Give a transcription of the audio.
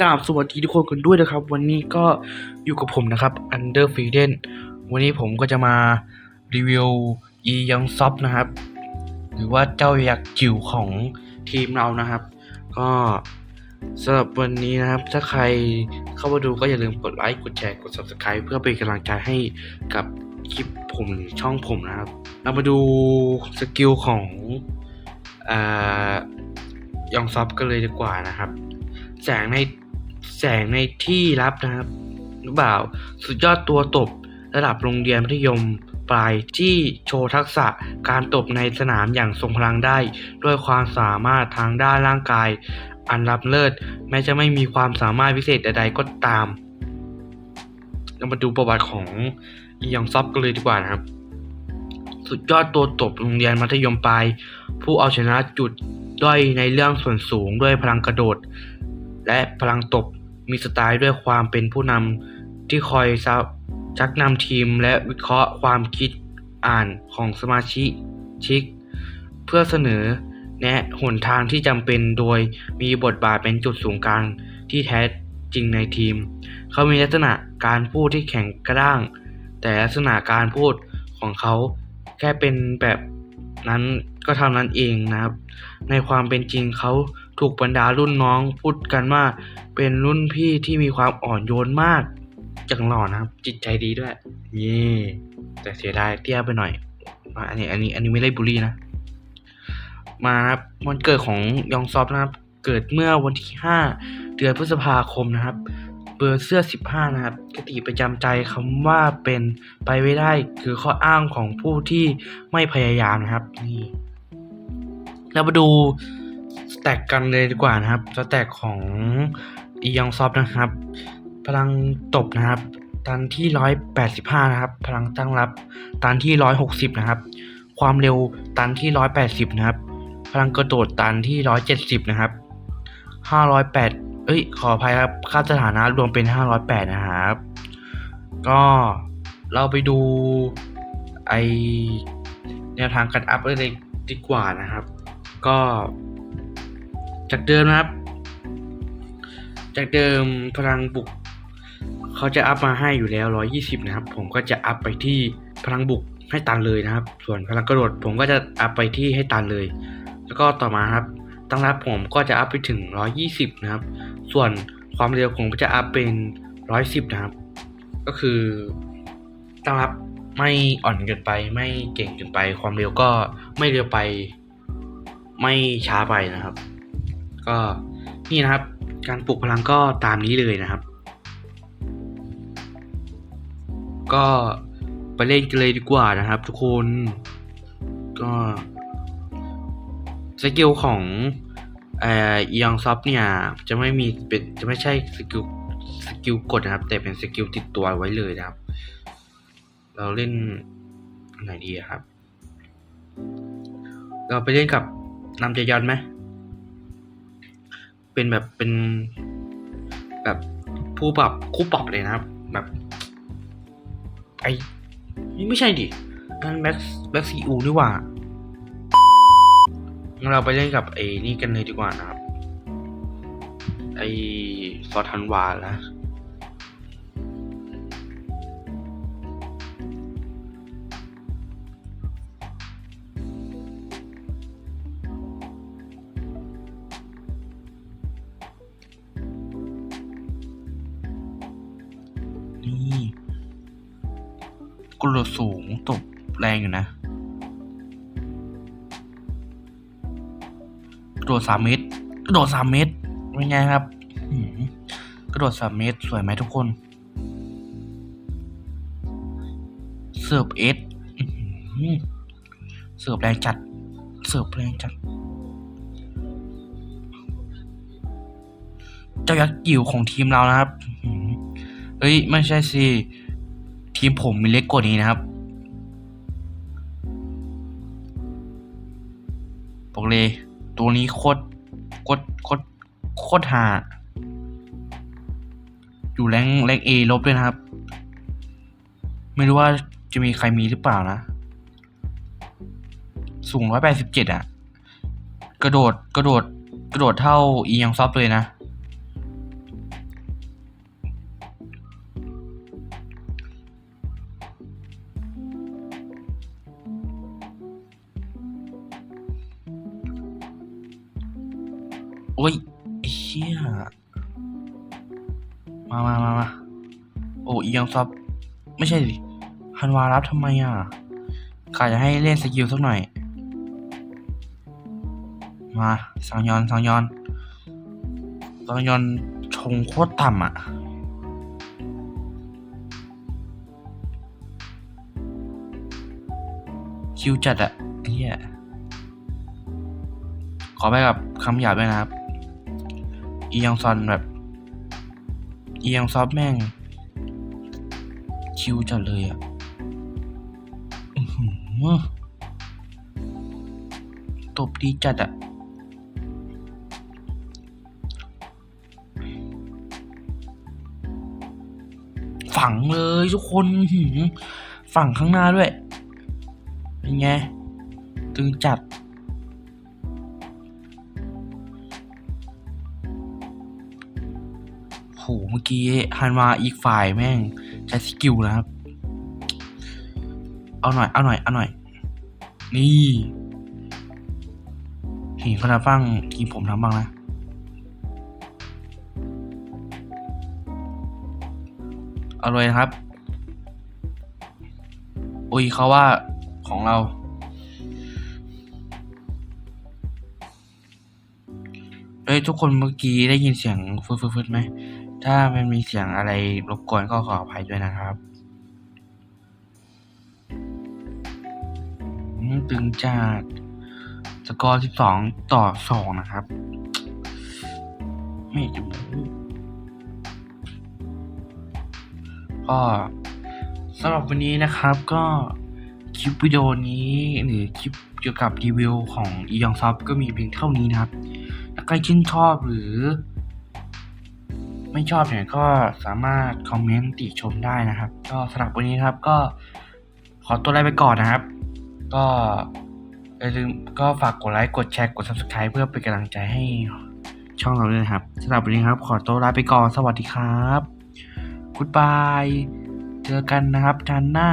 กราบสวัสดีทุกคนกันด้วยนะครับ วันนี้ก็อยู่กับผมนะครับ Under f r e e d e n วันนี้ผมก็จะมารีวิวอียังซอฟนะครับ หรือว่าเจ้ายักษ์จิ๋วของทีมเรานะครับ ก็สำหรับวันนี้นะครับ ถ้าใครเข้ามาดูก็อย่าลืมกดไลค์กดแชร์กด Subscribe เพื่อเป็นกำลังใจให้กับคลิปผมช่องผมนะครับ เรามาดูสกิลของอ่ายองซอฟกันเลยดีกว่านะครับ แสงใน แสงในที่รับนะครับหรือเปล่า สุดยอดตัวตบระดับโรงเรียนมัธยมปลายที่โชว์ทักษะการตบในสนามอย่างทรงพลังได้ ด้วยความสามารถทางด้านร่างกาย อันล้ำเลิศแม้จะไม่มีความสามารถพิเศษใดๆก็ตาม เรามาดูประวัติของอียองซอฟกันเลยดีกว่านะครับ สุดยอดตัวตบโรงเรียนมัธยมปลาย ผู้เอาชนะจุดด้อยในเรื่องส่วนสูงด้วยพลังกระโดด และพลังตบมีสไตล์ด้วยความเป็นผู้นำที่คอยซับชักนำทีมและวิเคราะห์ความคิดอ่านของสมาชิกชิก เพื่อเสนอแนะหนทางที่จำเป็นโดยมีบทบาทเป็นจุดสูงกลางที่แท้จริงในทีม เขามีลักษณะการพูดที่แข็งกระด้าง แต่ลักษณะการพูดของเขาแค่เป็นแบบนั้นก็เท่านั้นเองนะครับ ในความเป็นจริงเขา ถูกบรรดารุ่นน้องพูดกันว่า เป็นรุ่นพี่ที่มีความอ่อนโยนมากจังหล่อนะครับ จิตใจดีด้วยเย่แต่เสียดายเตี้ยไปหน่อยอะอันนี้อันนี้อันนี้ไม่ได้บูลลี่นะ มานะครับวันเกิดของยองซอฟนะครับ เกิดเมื่อวันที่ 5 เดือนพฤษภาคมนะครับ เบอร์เสื้อ 15 นะครับกติประจำใจคำว่าเป็นไปไม่ได้คือข้ออ้างของผู้ที่ไม่พยายามนะครับนี่เรามาดู สแต็กกันเลยดีกว่านะครับสแต็กของอียองซอฟนะครับ พลังตบนะครับ ตันที่ร้อยแปดสิบห้านะครับ พลังตั้งรับ ตันที่ร้อยหกสิบนะครับ ความเร็วตันที่ร้อยแปดสิบนะครับ พลังกระโดดตันที่ร้อยเจ็ดสิบนะครับห้าร้อยแปดเอ้ย ขออภัยครับ ค่าสถานะรวมเป็นห้าร้อยแปดนะครับ ก็เราไปดูไอแนวทางการอัพเลยดีกว่านะครับ ก็ จากเดิมนะครับ จากเดิมพลังบุก เขาจะอัพมาให้อยู่แล้ว 120 นะครับ ผมก็จะอัพไปที่พลังบุกให้ตันเลยนะครับ ส่วนพลังกระโดดผมก็จะอัพไปที่ให้ตันเลย แล้วก็ต่อมาครับตั้งรับผมก็จะอัพไปถึง 120 นะครับ ส่วนความเร็วผมจะอัพเป็น 110 นะครับ ก็คือตั้งรับไม่อ่อนเกินไปไม่เก่งเกินไป ความเร็วก็ไม่เร็วไป ไม่ช้าไปนะครับ ก็นี่นะครับ การปลุกพลังก็ตามนี้เลยนะครับ ก็ไปเล่นกันเลยดีกว่านะครับ ทุกคนก็สกิลของเอ่อยองซับเนี่ยจะไม่มีเป็นจะไม่ใช่สกิลสกิลกดนะครับ แต่เป็นสกิลติดตัวไว้เลยนะครับ เราเล่นไหนดีครับ เราไปเล่นกับนำใจยอนไหม เป็นแบบเป็น แบบผู้ปรับคู่ปรับเลยนะครับ แบบไอนี่ไม่ใช่ดินั่นแบ็กแบ็กซีอูนี่ว่าเราไปเล่นกับไอ้นี่กันเลยดีกว่านะครับ ไอซอทันวาแล้ว นี่กระโดดสูงตบแรงอยู่นะกระโดดสามเมตรกระโดดสามเมตรเป็นไงครับกระโดดสามเมตรสวยไหมทุกคนเสิร์ฟเอสอื้อเสิร์ฟแรงจัด เสิร์ฟแรงจัด เจ้ายักษ์จิ๋วของทีมเรานะครับ อื้อหือเฮ้ย ไม่ใช่สิ ทีมผมมีเล็กกว่านี้นะครับบอกเลย ตัวนี้โคตรโคตรโคตรโคตรหา อยู่แรงแรงเอลบด้วยนะครับ ไม่รู้ว่าจะมีใครมีหรือเปล่านะ สูงร้อยแปดสิบเจ็ดอะ กระโดดกระโดดกระโดดเท่าอียังซอฟเลยนะ เชี่ยมามามามาโอ้อียังซับ ไม่ใช่ดิฮันวารับทำไมอะกะจะให้เล่นสกิลสักหน่อย มาสังยอนสังยอนสังยอนชงโคตรต่ำอะคิวจัดอะไอ้เฮียขอไปกับคำหยาบด้วยนะครับ อียองซอนแบบอียองซอฟแม่งคิวจัดเลยอะอื้อหือตบดีจัดอะฝังเลยทุกคนฝังข้างหน้าด้วย เป็นไง ตึงจัด โหเมื่อกี้ฮันมาอีกฝ่ายแม่งใช้สกิลนะครับ เอาหน่อย เอาหน่อย เอาหน่อย นี่เห็นเขาทำบ้างทีมผมทำบ้างนะเอาเลยนะครับอุ้ยเขาว่าของเราเอ้ย ทุกคนเมื่อกี้ได้ยินเสียงฟึดฟึดฟึดไหม ถ้ามันมีเสียงอะไรรบกวนก็ขออภัยด้วยนะครับตึงจัดสกอร์ 12 ต่อ 2 นะครับ ไม่จูก็สำหรับวันนี้นะครับก็คลิปวิดีโอนี้หรือคลิปเกี่ยวกับรีวิวของอียองซอฟก็มีเพียงเท่านี้นะครับ ถ้าใครชื่นชอบหรือ ไม่ชอบเนี่ยก็สามารถคอมเมนต์ติชมได้นะครับ ก็สำหรับวันนี้ครับก็ขอตัวลาไปก่อนนะครับ ก็อย่าลืมก็ฝากกดไลค์กดแชร์กด subscribe เพื่อเป็นกำลังใจให้ช่องเราด้วยนะครับสำหรับวันนี้ครับ ขอตัวลาไปก่อนสวัสดีครับ g ุ o d บายเจอกันนะครับจันหน้า